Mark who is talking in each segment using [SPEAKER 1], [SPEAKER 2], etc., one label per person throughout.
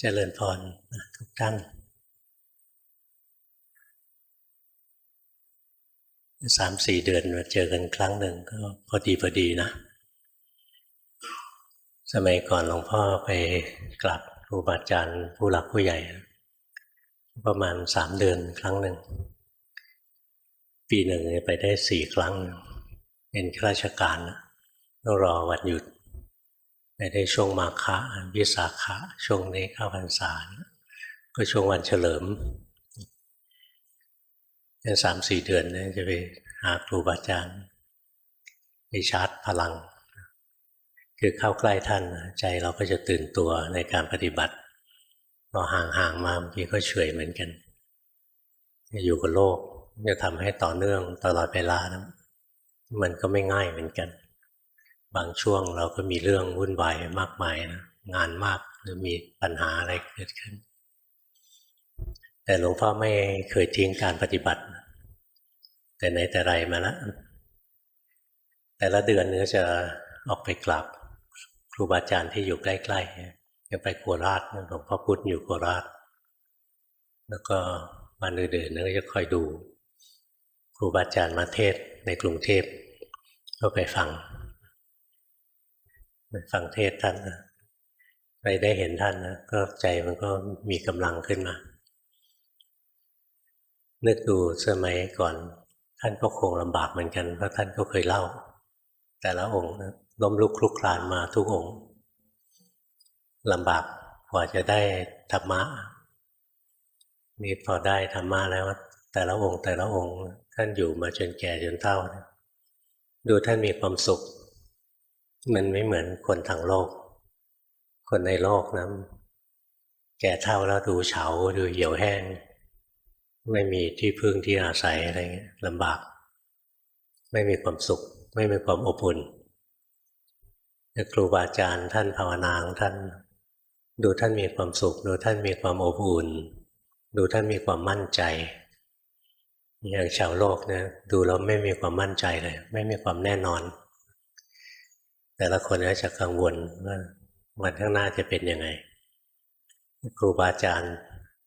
[SPEAKER 1] เจริญพรทุกท่านสามสี่เดือนมาเจอกันครั้งหนึ่งก็พอดีพอดีนะ สมัยก่อนหลวงพ่อไปกลับครูบาอาจารย์ผู้หลักผู้ใหญ่ ประมาณสามเดือนครั้งหนึ่ง ปีหนึ่งไปได้สี่ครั้ง เป็นข้าราชการต้องรอวันหยุด ไปได้ช่วงมาฆะวิสาขะช่วงนี้เข้าพรรษาก็ช่วงวันเฉลิมแค่สามสี่เดือนเนี่ยจะไปหาครูบาอาจารย์ไปชาร์จพลัง คือเข้าใกล้ท่านใจเราก็จะตื่นตัวในการปฏิบัติพอห่างๆมาบางทีก็เฉยเหมือนกัน อยู่กับโลกจะทำให้ต่อเนื่องตลอดเวลานะมันก็ไม่ง่ายเหมือนกัน บางช่วงเราก็มีเรื่องวุ่นวายมากมายนะงานมากหรือมีปัญหาอะไรเกิดขึ้น แต่หลวงพ่อไม่เคยทิ้งการปฏิบัติ แต่ไหนแต่ไรมาแล้วแต่ละเดือนเนื้อจะออกไปกราบครูบาอาจารย์ที่อยู่ใกล้ๆจะไปโคราชหลวงพ่อพุธอยู่โคราช แล้วก็วันอื่นๆเนื้อจะคอยดู ครูบาอาจารย์มาเทศในกรุงเทพก็ไปฟัง ฟังเทศท่านนะไปได้เห็นท่านนะก็ใจมันก็มีกำลังขึ้นมา นึกดูสมัยก่อน ท่านก็คงลำบากเหมือนกันเพราะท่านก็เคยเล่า แต่ละองค์นะล้มลุกคลุกคลานมาทุกองค์ลำบากกว่าจะได้ธรรมะนี่พอได้ธรรมะแล้ว แต่ละองค์แต่ละองค์ ท่านอยู่มาจนแก่จนเฒ่า ดูท่านมีความสุข มันไม่เหมือนคนทางโลก คนในโลกนะแก่เท่าแล้วดูเฉาดูเหี่ยวแห้ง ไม่มีที่พึ่งที่อาศัยอะไรเงี้ยลำบาก ไม่มีความสุข ไม่มีความอบอุ่นครูบาอาจารย์ท่านภาวนาของท่าน ดูท่านมีความสุข ดูท่านมีความอบอุ่น ดูท่านมีความมั่นใจ อย่างชาวโลกนะดูแล้วไม่มีความมั่นใจเลย ไม่มีความแน่นอน แต่ละคนก็จะกังวลว่าวันข้างหน้าจะเป็นยังไง ครูบาอาจารย์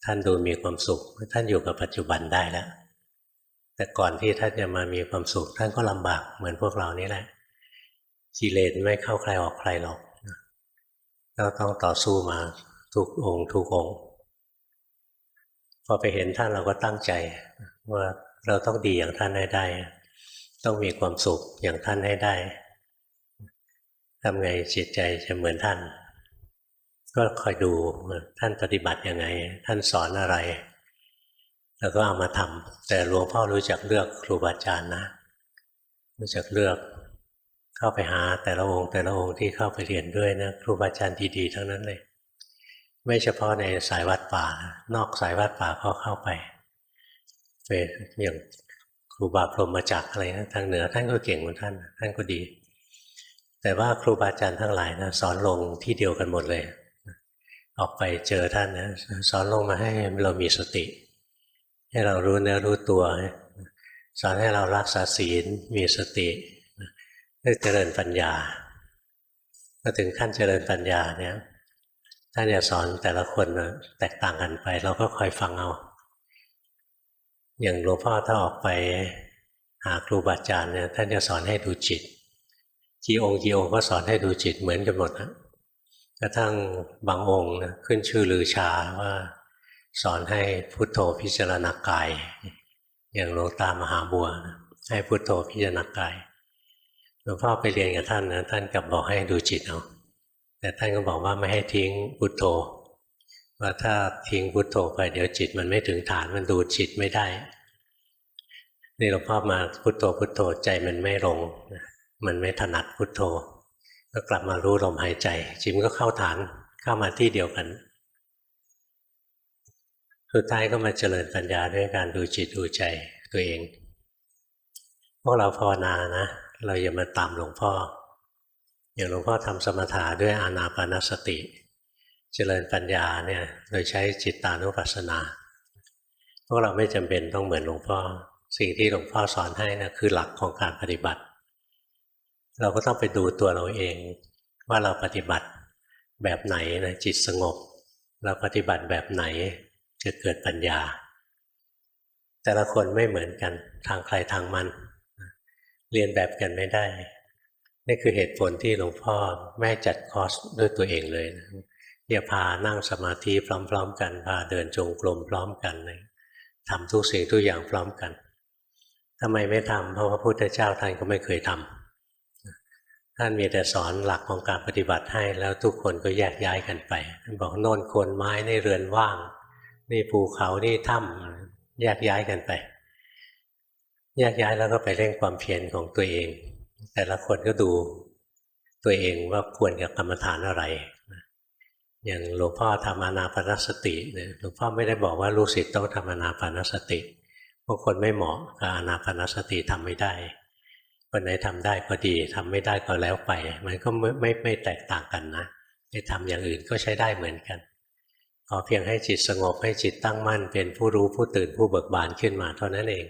[SPEAKER 1] ท่านดูมีความสุข ท่านอยู่กับปัจจุบันได้แล้ว แต่ก่อนที่ท่านจะมามีความสุข ท่านก็ลำบากเหมือนพวกเรานี่แหละกิเลสไม่เข้าใครออกใครหรอกเราต้องต่อสู้มาทุกองค์ทุกองค์พอไปเห็นท่านเราก็ตั้งใจ ว่าเราต้องดีอย่างท่านให้ได้ ต้องมีความสุขอย่างท่านให้ได้ ทำไงจิตใจจะเหมือนท่าน ก็คอยดูท่านปฏิบัติยังไง ท่านสอนอะไร แล้วก็เอามาทำแต่หลวงพ่อรู้จักเลือกครูบาอาจารย์นะ รู้จักเลือกเข้าไปหาแต่ละองค์แต่ละองค์ที่เข้าไปเรียนด้วยนะครูบาอาจารย์ดีๆทั้งนั้นเลยไม่เฉพาะในสายวัดป่า นอกสายวัดป่าก็เข้าไปเป็นอย่างครูบาพรหมจักอะไรนะทางเหนือท่านก็เก่งเหมือนท่าน ท่านก็ดี แต่ว่าครูบาอาจารย์ทั้งหลายนะสอนลงที่เดียวกันหมดเลย ออกไปเจอท่านนะสอนลงมาให้เรามีสติ ให้เรารู้เนื้อรู้ตัว สอนให้เรารักษาศีลมีสติเพื่อเจริญปัญญาพอถึงขั้นเจริญปัญญาเนี่ยท่านจะสอนแต่ละคนนะแตกต่างกันไป เราก็คอยฟังเอา อย่างหลวงพ่อถ้าออกไปหาครูบาอาจารย์เนี่ยท่านจะสอนให้ดูจิต กี่องค์กี่องค์ก็สอนให้ดูจิตเหมือนกันหมดนะกระทั่งบางองค์นะขึ้นชื่อลือชาว่า สอนให้พุทโธพิจารณากาย อย่างหลวงตามหาบัวนะให้พุทโธพิจารณากายหลวงพ่อไปเรียนกับท่านนะท่านกลับบอกให้ดูจิตเอาแต่ท่านก็บอกว่าไม่ให้ทิ้งพุทโธว่าถ้าทิ้งพุทโธไปเดี๋ยวจิตมันไม่ถึงฐานมันดูจิตไม่ได้นี่หลวงพ่อมาพุทโธพุทโธใจมันไม่ลงนะ มันไม่ถนัดพุทโธ ก็กลับมารู้ลมหายใจ จิมก็เข้าฐานเข้ามาที่เดียวกัน สุดท้ายก็มาเจริญปัญญาด้วยการดูจิตดูใจตัวเอง พวกเราภาวนานะ เราอย่ามาตามหลวงพ่อ อย่างหลวงพ่อทำสมถะด้วยอานาปานสติ เจริญปัญญาเนี่ยโดยใช้จิตตานุปัสสนาพวกเราไม่จำเป็นต้องเหมือนหลวงพ่อ สิ่งที่หลวงพ่อสอนให้นะคือหลักของการปฏิบัติ เราก็ต้องไปดูตัวเราเอง ว่าเราปฏิบัติแบบไหนนะจิตสงบ เราปฏิบัติแบบไหนจะเกิดปัญญา แต่ละคนไม่เหมือนกันทางใครทางมัน เรียนแบบกันไม่ได้ นี่คือเหตุผลที่หลวงพ่อแม่จัดคอร์สด้วยตัวเองเลยนะอย่าพานั่งสมาธิพร้อม ๆ กันพาเดินจงกรมพร้อมกันเลยทำทุกสิ่งทุกอย่างพร้อมกันทำไมไม่ทำเพราะว่าพระพุทธเจ้าท่านก็ไม่เคยทำ ท่านมีแต่สอนหลักของการปฏิบัติให้แล้วทุกคนก็แยกย้ายกันไปท่านบอกโน่นคนไม้ในเรือนว่าง นี่ภูเขานี่ถ้ำแยกย้ายกันไป แยกย้ายแล้วก็ไปเร่งความเพียรของตัวเอง แต่ละคนก็ดูตัวเองว่าควรกับกรรมฐานอะไรอย่างหลวงพ่อทำอนาปนสติเนี่ยหลวงพ่อไม่ได้บอกว่าลูกศิษย์ต้องทำอนาปนสติบางคนไม่เหมาะกับอนาปนสติทำไม่ได้ คนไหนทำได้ก็ดีทำไม่ได้ก็แล้วไป มันก็ไม่ไม่ไม่แตกต่างกันนะไปทำอย่างอื่นก็ใช้ได้เหมือนกัน ขอเพียงให้จิตสงบให้จิตตั้งมั่น เป็นผู้รู้ผู้ตื่นผู้เบิกบานขึ้นมาเท่านั้นเอง